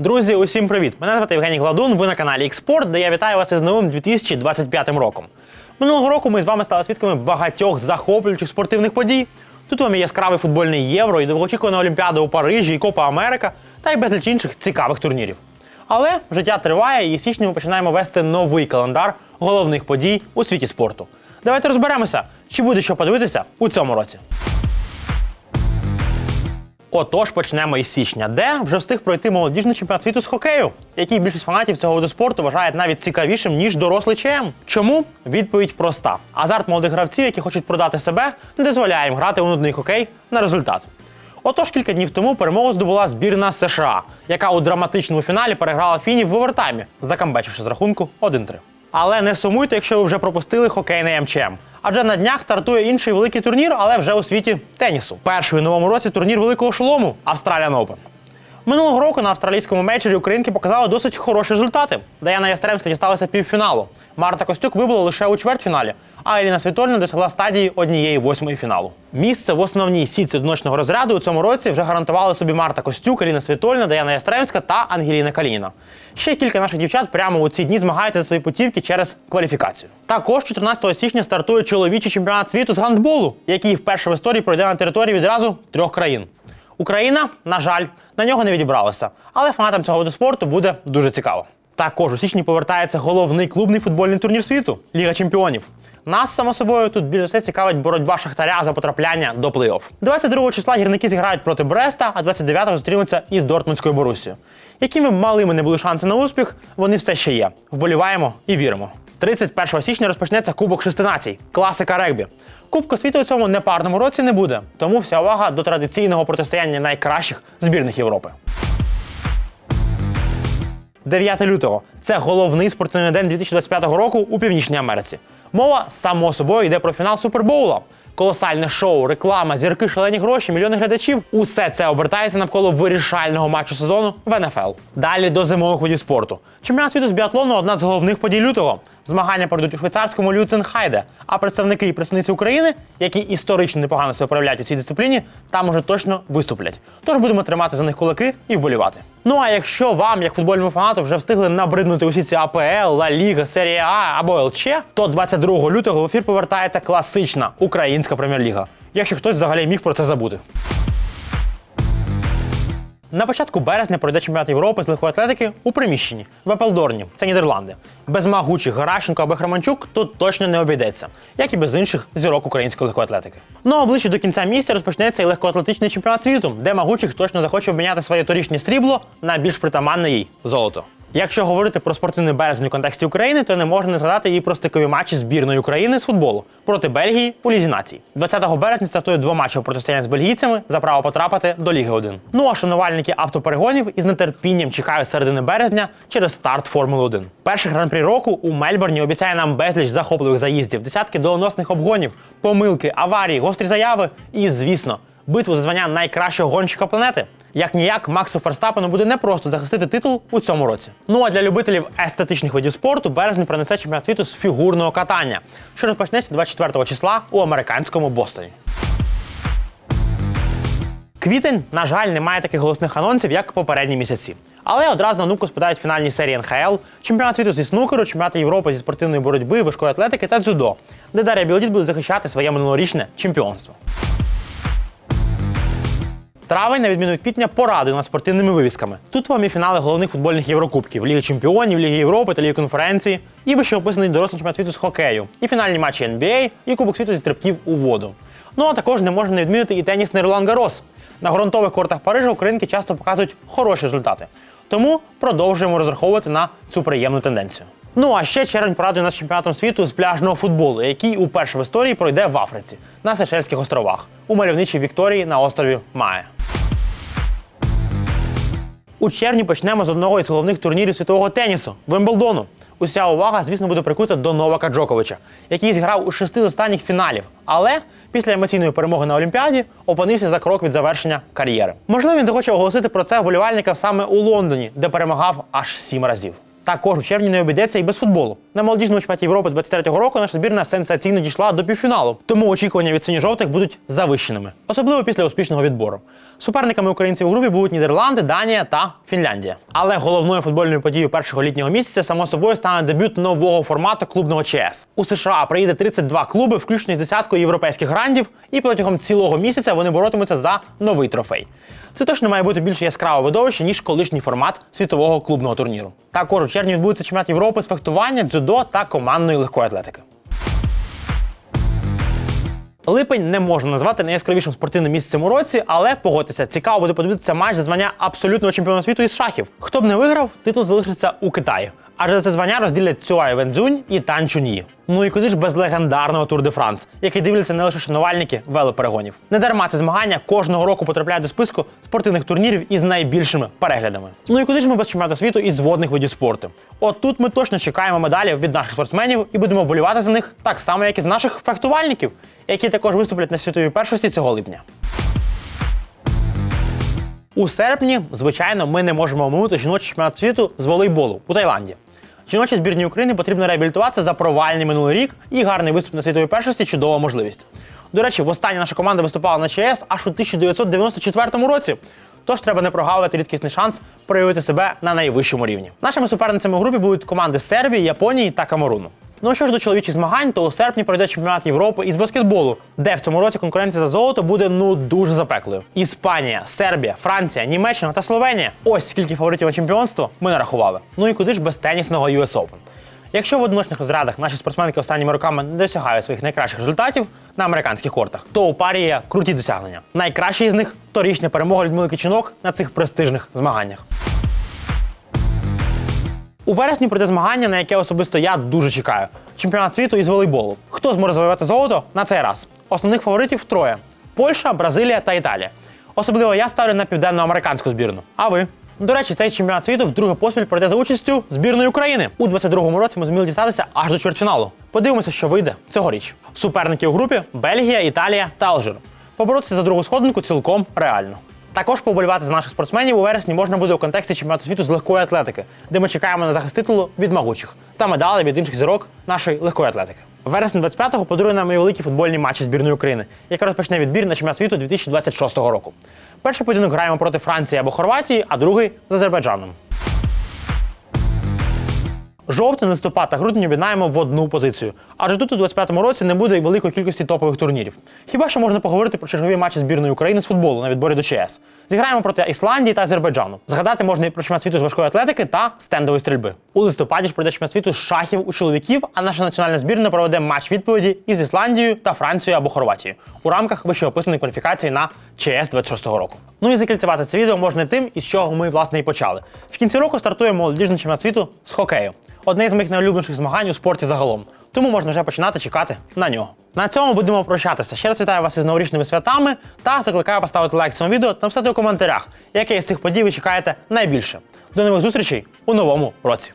Друзі, усім привіт! Мене звати Євгеній Гладун. Ви на каналі Експорт, де я вітаю вас із новим 2025 роком. Минулого року ми з вами стали свідками багатьох захоплюючих спортивних подій. Тут вам і яскравий футбольний євро, і довгоочікувана Олімпіада у Парижі, і Копа Америка, та й безліч інших цікавих турнірів. Але життя триває, і січні ми починаємо вести новий календар головних подій у світі спорту. Давайте розберемося, чи буде що подивитися у цьому році. Отож, почнемо із січня, де вже встиг пройти молодіжний чемпіонат світу з хокею, який більшість фанатів цього виду спорту вважають навіть цікавішим, ніж дорослий ЧМ. Чому? Відповідь проста: азарт молодих гравців, які хочуть продати себе, не дозволяє їм грати у нудний хокей на результат. Отож, кілька днів тому перемогу здобула збірна США, яка у драматичному фіналі переграла фінів в овертаймі, закамбечивши з рахунку 1-3. Але не сумуйте, якщо ви вже пропустили хокейний МЧМ. Адже на днях стартує інший великий турнір, але вже у світі тенісу. Перший у новому році турнір великого шолому Australian Open. Минулого року на австралійському мейджорі українки показали досить хороші результати. Даяна Ястремська дісталася півфіналу. Марта Костюк вибула лише у чвертьфіналі, а Еліна Світольна досягла стадії однієї восьмої фіналу. Місце в основній сітці одиночного розряду у цьому році вже гарантували собі Марта Костюк, Еліна Світольна, Даяна Ястремська та Ангеліна Калініна. Ще кілька наших дівчат прямо у ці дні змагаються за свої путівки через кваліфікацію. Також 14 січня стартує чоловічий чемпіонат світу з гандболу, який вперше в історії пройде на території відразу трьох країн. Україна, на жаль, на нього не відібралася, але фанатам цього виду спорту буде дуже цікаво. Також у січні повертається головний клубний футбольний турнір світу Ліга Чемпіонів. Нас, само собою, тут більше все цікавить боротьба Шахтаря за потрапляння до плей-офф. 22 числа гірники зіграють проти Бреста, а 29-го зустрінуться із Дортмундською Борусією. Якими малими не були шанси на успіх, вони все ще є. Вболіваємо і віримо. 31 січня розпочнеться Кубок Шести націй, класика регбі. Кубка світу у цьому непарному році не буде, тому вся увага до традиційного протистояння найкращих збірних Європи. 9 лютого це головний спортивний день 2025 року у Північній Америці. Мова само собою йде про фінал Супербоула. Колосальне шоу, реклама, зірки, шалені гроші, мільйони глядачів. Усе це обертається навколо вирішального матчу сезону в НФЛ. Далі до зимових видів спорту. Чемпіонат світу з біатлону одна з головних подій лютого. Змагання пройдуть у швейцарському Люценхайде. А представники і представниці України, які історично непогано себе проявляють у цій дисципліні, там уже точно виступлять. Тож будемо тримати за них кулаки і вболівати. Ну а якщо вам, як футбольному фанату, вже встигли набриднути усі ці АПЛ, Ла Ліга, Серія А або ЛЧ, то 22 лютого в ефір повертається класична українська прем'єр-ліга. Якщо хтось взагалі міг про це забути. На початку березня пройде чемпіонат Європи з легкої атлетики у приміщенні в Епелдорні, це Нідерланди. Без магучих Гарашенко або Хроманчук тут точно не обійдеться, як і без інших зірок української легкої атлетики. Ну а ближче до кінця місяця розпочнеться і легкоатлетичний чемпіонат світу, де магучих точно захоче обміняти своє торішнє срібло на більш притаманне їй золото. Якщо говорити про спортивний березень у контексті України, то не можна не згадати і про стикові матчі збірної України з футболу проти Бельгії у Лізі націй. 20 березня стартує двоматчеве протистояння з бельгійцями за право потрапити до Ліги 1. Ну а шанувальники автоперегонів із нетерпінням чекають середини березня через старт Формули 1. Перший гран-прі року у Мельбурні обіцяє нам безліч захопливих заїздів, десятки доленосних обгонів, помилки, аварії, гострі заяви і, звісно, битву за звання найкращого гонщика планети. Як ніяк, Максу Ферстапену буде непросто захистити титул у цьому році. Ну а для любителів естетичних видів спорту березень принесе чемпіонат світу з фігурного катання, що розпочнеться 24 числа у американському Бостоні. Квітень, на жаль, не має таких голосних анонсів, як попередні місяці. Але одразу на нуку спадають фінальні серії НХЛ, чемпіонат світу зі снукеру, чемпіонат Європи зі спортивної боротьби, важкої атлетики та дзюдо, де Дар'я Білодід буде захищати своє минулорічне чемпіонство. Травень, на відміну від квітня, порадує нас спортивними вивісками. Тут вам і фінали головних футбольних Єврокубків, Ліги Чемпіонів, Ліги Європи та Ліги конференції, і вище описаний дорослий чемпіонат світу з хокею, і фінальні матчі NBA, і Кубок світу зі стрибків у воду. Ну а також не можна не відмінити і тенісний Ролан Гарос. На ґрунтових кортах Парижа українки часто показують хороші результати. Тому продовжуємо розраховувати на цю приємну тенденцію. Ну а ще червень порадує нас чемпіонатом світу з пляжного футболу, який уперше в історії пройде в Африці на Сейшельських островах у мальовничій Вікторії на острові Має. У червні почнемо з одного із головних турнірів світового тенісу Вимблдону. Уся увага, звісно, буде прикута до Новака Джоковича, який зіграв у шести останніх фіналів, але після емоційної перемоги на Олімпіаді опинився за крок від завершення кар'єри. Можливо, він захоче оголосити про це вболівальникам саме у Лондоні, де перемагав аж сім разів. Також у червні не обійдеться і без футболу. На молодіжному чемпіонаті Європи 23-го року наша збірна сенсаційно дійшла до півфіналу, тому очікування від синьо-жовтих будуть завищеними, особливо після успішного відбору. Суперниками українців у групі будуть Нідерланди, Данія та Фінляндія. Але головною футбольною подією першого літнього місяця само собою стане дебют нового формату клубного ЧС. У США приїде 32 клуби, включно з десяткою європейських грандів, і протягом цілого місяця вони боротимуться за новий трофей. Це точно має бути більш яскраве видовище, ніж колишній формат світового клубного турніру. Також червні відбудеться чемпіонат Європи з фехтування, дзюдо та командної легкої атлетики. Липень не можна назвати найяскравішим спортивним місцем у році, але погодьтеся, цікаво буде подивитися матч за звання абсолютного чемпіона світу із шахів. Хто б не виграв, титул залишиться у Китаї. Адже за це звання розділять Цюай Вензюнь і Тан Чуньї. Ну і куди ж без легендарного Тур де Франс, який дивляться не лише шанувальники велоперегонів. Не дарма це змагання кожного року потрапляє до списку спортивних турнірів із найбільшими переглядами. Ну і куди ж ми без чемпіонату світу із водних видів спорту? От тут ми точно чекаємо медалів від наших спортсменів і будемо болівати за них так само, як і з наших фехтувальників, які також виступлять на світовій першості цього липня. У серпні, звичайно, ми не можемо оминути жіночий чемпіонат світу з волейболу у Таїланді. Жіночій збірній України потрібно реабілітуватися за провальний минулий рік і гарний виступ на світовій першості чудова можливість. До речі, востаннє наша команда виступала на ЧС аж у 1994 році. Тож треба не прогавити рідкісний шанс проявити себе на найвищому рівні. Нашими суперницями у групі будуть команди Сербії, Японії та Камеруну. Ну а що ж до чоловічих змагань, то у серпні пройде чемпіонат Європи із баскетболу, де в цьому році конкуренція за золото буде ну дуже запеклою. Іспанія, Сербія, Франція, Німеччина та Словенія. Ось скільки фаворитів на чемпіонство ми нарахували. Ну і куди ж без тенісного US Open. Якщо в одиночних розрядах наші спортсменки останніми роками не досягають своїх найкращих результатів на американських кортах, то у парі є круті досягнення. Найкращий з них торічня перемога Людмили Кичинок на цих престижних змаганнях. У вересні пройде змагання, на яке особисто я дуже чекаю. Чемпіонат світу із волейболу. Хто зможе завоювати золото на цей раз? Основних фаворитів троє: Польща, Бразилія та Італія. Особливо я ставлю на південноамериканську збірну. А ви? До речі, цей чемпіонат світу вдруге поспіль пройде за участю збірної України. У 22-му році ми зуміли дістатися аж до чвертьфіналу. Подивимося, що вийде цьогоріч. Суперники у групі Бельгія, Італія та Алжир. Поборотися за другу сходинку цілком реально. Також поболівати за наших спортсменів у вересні можна буде у контексті чемпіонату світу з легкої атлетики, де ми чекаємо на захист титулу від могучих та медалі від інших зірок нашої легкої атлетики. Вересень 25-го подарує нам і великі футбольні матчі збірної України, яка розпочне відбір на чемпіонат світу 2026 року. Перший поєдинок граємо проти Франції або Хорватії, а другий з Азербайджаном. Жовтень, листопад та грудень об'єднаємо в одну позицію. Адже тут у 25-му році не буде великої кількості топових турнірів. Хіба що можна поговорити про чергові матчі збірної України з футболу на відборі до ЧС. Зіграємо проти Ісландії та Азербайджану. Згадати можна і про чемпіонат світу з важкої атлетики та стендової стрільби. У листопаді ж пройде чемпіонат світу з шахів у чоловіків, а наша національна збірна проведе матч відповіді із Ісландією та Францією або Хорватією у рамках вищеописаної кваліфікації на ЧС 26-го року. Ну і закільцювати це відео можна тим, із чого ми власне і почали. В кінці року стартує молодіжний чемпіонат світу з хокею одне з моїх найулюбленіших змагань у спорті загалом. Тому можна вже починати чекати на нього. На цьому будемо прощатися. Ще раз вітаю вас із новорічними святами та закликаю поставити лайк цьому відео та написати у коментарях, яке із цих подій ви чекаєте найбільше. До нових зустрічей у новому році.